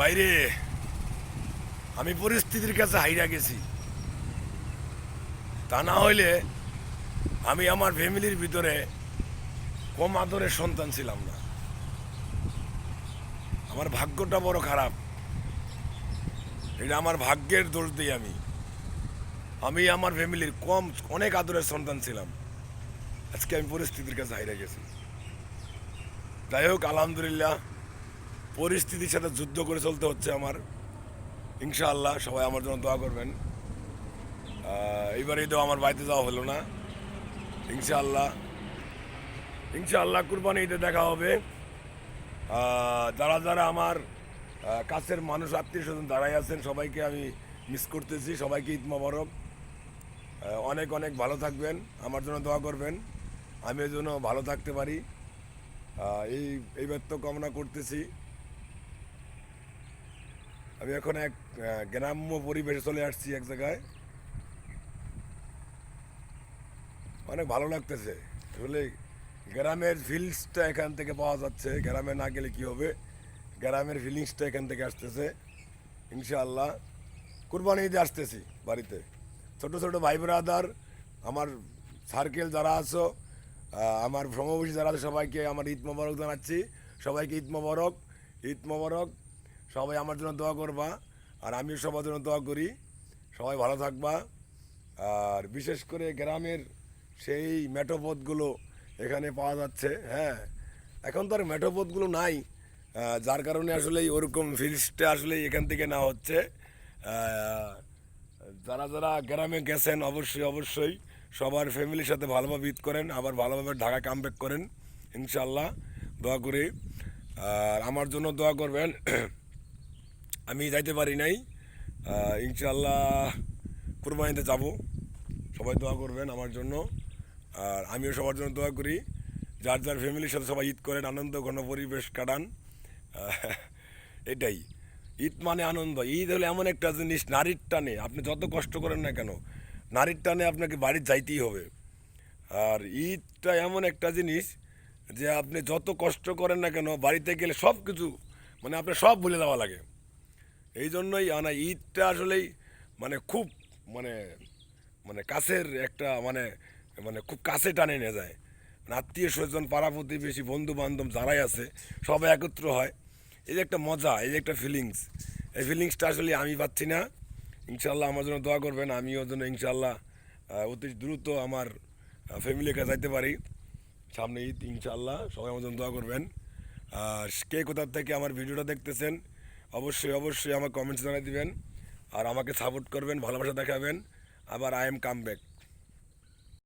বাইরে। আমি পরিস্থিতির কাছে হাইরা গেছি। তা না হইলে আমি আমার ফ্যামিলির ভিতরে কম আদরের সন্তান ছিলাম না। আমার ভাগ্যটা বড় খারাপ। এটা আমার ভাগ্যের দোষ দিই আমি। আমি আমার ফ্যামিলির কম, অনেক আদরের সন্তান ছিলাম। আজকে আমি পরিস্থিতির কাছে হাইরা গেছি। যাই হোক, আলহামদুলিল্লাহ পরিস্থিতির সাথে যুদ্ধ করে চলতে হচ্ছে আমার। ইনশাআল্লাহ সবাই আমার জন্য দোয়া করবেন। এইবার ঈদেও আমার বাড়িতে যাওয়া হলো না। ইনশাআল্লাহ ইনশাআল্লাহ কুরবানি ঈদে দেখা হবে। যারা যারা আমার কাছের মানুষ, আত্মীয় স্বজন দাঁড়াই আছেন, সবাইকে আমি মিস করতেছি। সবাইকে ঈদ মোবারক। অনেক অনেক ভালো থাকবেন। আমার জন্য দোয়া করবেন। আমি এই জন্য ভালো থাকতে পারি। এই, এইবার তো কামনা করতেছি। আমি এখন এক গ্রাম্য পরিবেশে চলে আসছি এক জায়গায়। অনেক ভালো লাগতেছে। আসলে গ্রামের ফিলিংসটা এখান থেকে পাওয়া যাচ্ছে। গ্রামে না গেলে কি হবে? গ্রামের ফিলিংসটা এখান থেকে আসতেছে। ইনশাআল্লাহ। কুরবানি ঈদে আসতেছি বাড়িতে। ছোট ছোট ভাই ব্রাদার আমার সার্কেল যারা আছো আমার সমবয়সী যারা আছে, সবাইকে আমার ঈদ মোবারক জানাচ্ছি। সবাইকে ঈদ মোবারক ঈদ মোবারক। সবাই আমার জন্য দোয়া করবা, আর আমিও সবার জন্য দোয়া করি। সবাই ভালো থাকবা। আর বিশেষ করে গ্রামের সেই মেটোপথগুলো এখানে পাওয়া যাচ্ছে হ্যাঁ। এখন তো আর মেটোপথগুলো নাই যার কারণে আসলে ওরকম ফিল্সটা আসলে এখান থেকে না হচ্ছে। যারা যারা গ্রামে গেছেন, অবশ্যই অবশ্যই সবার ফ্যামিলির সাথে ভালোভাবে ঈদ করেন, আবার ভালোভাবে ঢাকা কামব্যাক করেন ইনশাল্লাহ দোয়া করি। আর আমার জন্য দোয়া করবেন আমি যাইতে পারি নাই। ইনশাল্লাহ কুরবানিতে যাব। সবাই দোয়া করবেন আমার জন্য। আর আমিও সবার জন্য দোয়া করি। যার যার ফ্যামিলির সাথে সবাই ঈদ করেন, আনন্দ, ঘন পরিবেশ কাটান। এটাই। ঈদ মানে আনন্দ। ঈদ হলে এমন একটা জিনিস, নারীর টানে। আপনি যত কষ্ট করেন না কেন, নারীর টানে আপনাকে বাড়ি যাইতেই হবে। আর ঈদটা এমন একটা জিনিস যে আপনি যত কষ্ট করেন না কেন, বাড়িতে গেলে সব কিছু মানে আপনার সব ভুলে যাওয়া লাগে। এই জন্যই আনা ঈদটা আসলেই মানে খুব মানে মানে কাছের একটা মানে মানে খুব কাছে টানে নিয়ে যায়। মানে আত্মীয় স্বজন, পাড়া প্রতিবেশী বন্ধু বান্ধব যারাই আছে, সবাই একত্র হয়। এই যে একটা মজা, এই যে একটা ফিলিংস এই ফিলিংসটা আসলে আমি পাচ্ছি না। ইনশাল্লাহ আমার জন্য দোয়া করবেন, আমিও জন্য ইনশাল্লাহ অতি দ্রুত আমার ফ্যামিলির কাছে যাইতে পারি। সামনে ঈদ ইনশাল্লাহ সবাই আমার জন্য দোয়া করবেন। আর কে কোথা থেকে আমার ভিডিওটা দেখতেছেন অবশ্যই অবশ্যই আমার কমেন্টস জানিয়ে দিবেন। আর আমাকে সাপোর্ট করবেন, ভালোবাসা দেখাবেন। আবার আই এম কাম ব্যাক